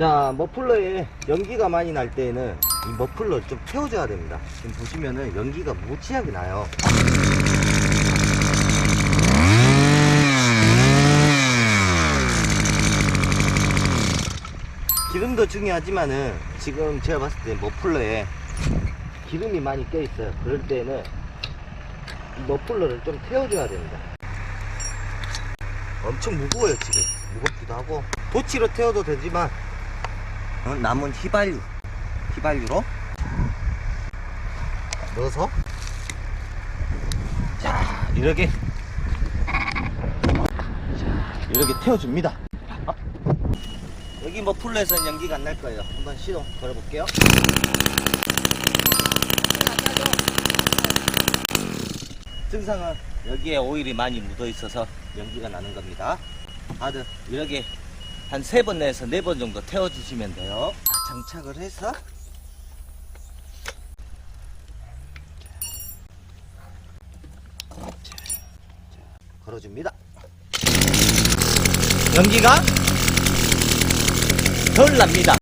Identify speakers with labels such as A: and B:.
A: 자, 머플러에 연기가 많이 날 때에는 이 머플러를 좀 태워줘야 됩니다. 지금 보시면은 연기가 무지하게 나요. 기름도 중요하지만은 지금 제가 봤을 때 머플러에 기름이 많이 껴 있어요. 그럴 때는 이 머플러를 좀 태워줘야 됩니다. 엄청 무거워요 지금 무겁기도 하고 도치로 태워도 되지만 어, 남은 휘발유. 휘발유로. 넣어서. 자 이렇게. 자 이렇게 태워줍니다. 여기 뭐 풀로에서는 연기가 안 날 거예요. 한번 시동 걸어볼게요. 증상은 여기에 오일이 많이 묻어 있어서 연기가 나는 겁니다. 다들 이렇게 한 세 번 내에서 네 번 정도 태워주시면 돼요. 자, 장착을 해서 걸어줍니다. 연기가 덜 납니다.